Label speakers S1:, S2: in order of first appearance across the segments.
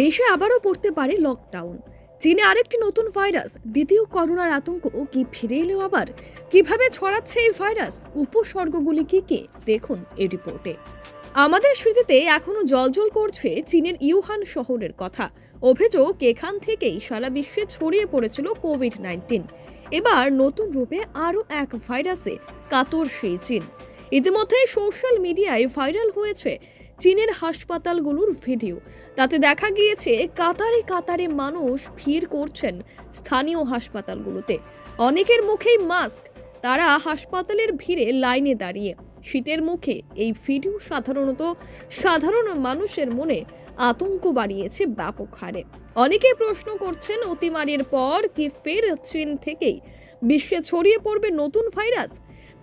S1: দেশে আবারও পড়তে পারে লকডাউন চীনে আরেকটি নতুন ভাইরাস দ্বিতীয় করোনার আতঙ্ক, কি ফিরে এলো আবার? কীভাবে ছড়াচ্ছে এই ভাইরাস উপসর্গগুলি কি কি? দেখুন এই রিপোর্টে আমাদের স্মৃতিতে এখনও জলজল করছে চীনের ইউহান শহরের কথা। অভিযোগ, এখান থেকেই সারা বিশ্বে ছড়িয়ে পড়েছিল কোভিড নাইন্টিন এবার নতুন রূপে আরও এক ভাইরাসে কাতর সেই চীন। ইতিমধ্যে সোশ্যাল মিডিয়ায় ভাইরাল হয়েছে। চীনের হাসপাতালগুলোর ভিডিও। তাতে দেখা গিয়েছে, কাতারে কাতারে মানুষ ভিড় করছেন স্থানীয় হাসপাতালগুলোতে। অনেকের মুখেই মাস্ক, তারা হাসপাতালের ভিড়ে লাইনে দাঁড়িয়ে। শীতের মুখে এই ভিডিও সাধারণত সাধারণ মানুষের মনে আতঙ্ক বাড়িয়েছে ব্যাপক হারে। অনেকে প্রশ্ন করছেন, অতিমারির পর কি ফের চীন থেকেই বিশ্বে ছড়িয়ে পড়বে নতুন ভাইরাস?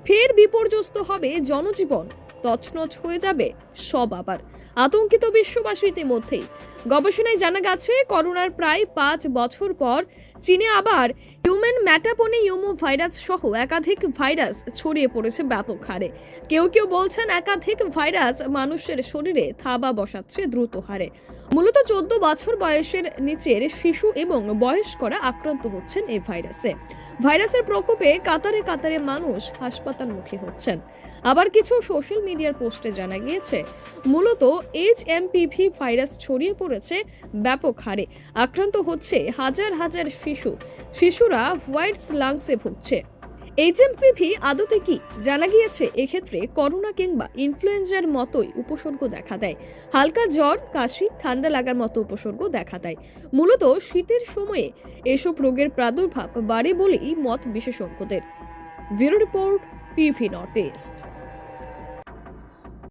S1: ফের বিপর্যস্ত হবে জনজীবন। তছনছ হয়ে যাবে সব আবার। আতঙ্কিত বিশ্ববাসী ইতিমধ্যেই গবেষণায় জানা গেছে, করোনার প্রায় পাঁচ বছর পর চীনে আবার হিউম্যান ম্যাটাপনি ইউমো ভাইরাস সহ একাধিক ভাইরাস ছড়িয়ে পড়েছে ব্যাপক হারে। কেউ কেউ বলছেন, একাধিক ভাইরাস মানুষের শরীরে থাবা বসাচ্ছে দ্রুত হারে। মূলত চোদ্দ বছর বয়সের নিচের শিশু এবং বয়স্করা আক্রান্ত হচ্ছেন এই ভাইরাসে। ভাইরাসের প্রকোপে কাতারে কাতারে মানুষ হাসপাতালমুখী হচ্ছেন। আবার কিছু সোশ্যাল মিডিয়ার পোস্টে জানা গিয়েছে, মূলত এইচ এমপিভি ভাইরাস ছড়িয়ে পড়েছে ব্যাপক হারে। আক্রান্ত হচ্ছে হাজার হাজার শিশু। শিশুরা হোয়াইটস লাংসে ভুগছে। এইচএমপিভি আদতে কি? জানা গিয়েছে, এক্ষেত্রে করোনা কিংবা ইনফ্লুয়েঞ্জার মতোই উপসর্গ দেখা দেয়। হালকা জ্বর, কাশি, ঠান্ডা লাগার মতো উপসর্গ দেখা দেয়। মূলত শীতের সময়ে এসব রোগের প্রাদুর্ভাব বাড়ে বলেই মত বিশেষজ্ঞদের। Bureau report PV north east.